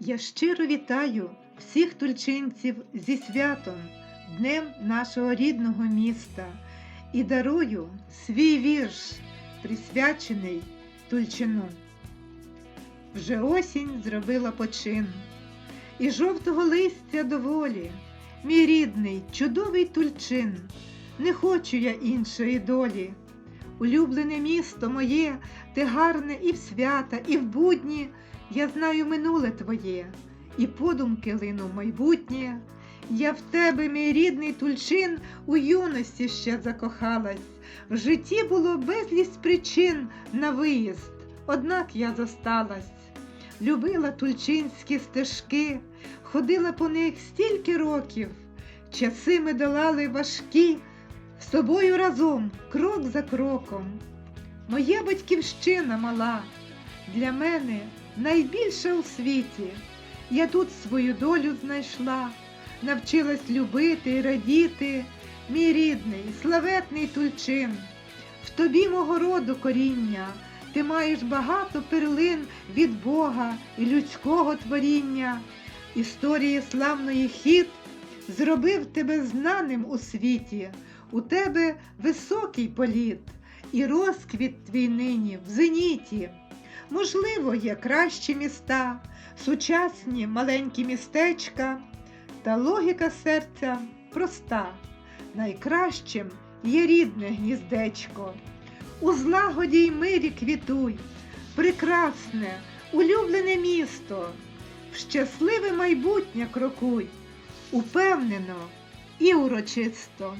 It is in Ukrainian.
Я щиро вітаю всіх тульчинців зі святом, Днем нашого рідного міста і дарую свій вірш, присвячений Тульчину. Вже осінь зробила почин, і жовтого листя доволі, мій рідний, чудовий тульчин, не хочу я іншої долі. Улюблене місто моє, ти гарне і в свята, і в будні, я знаю минуле твоє, і подумки лину майбутнє. Я в тебе, мій рідний тульчин, у юності ще закохалась. В житті було безліч причин на виїзд, однак я зосталась. Любила тульчинські стежки, ходила по них стільки років, часи ми долали важкі, з тобою разом, крок за кроком. Моя батьківщина мала, для мене найбільша у світі. Я тут свою долю знайшла, навчилась любити і радіти, мій рідний, славетний тульчин. В тобі мого роду коріння, ти маєш багато перлин від Бога і людського творіння. Історії славної хід зробив тебе знаним у світі, у тебе високий політ і розквіт твій нині в зеніті. Можливо, є кращі міста, сучасні маленькі містечка, та логіка серця проста. Найкращим є рідне гніздечко. У злагоді й мирі квітуй, прекрасне, улюблене місто, в щасливе майбутнє крокуй, упевнено і урочисто.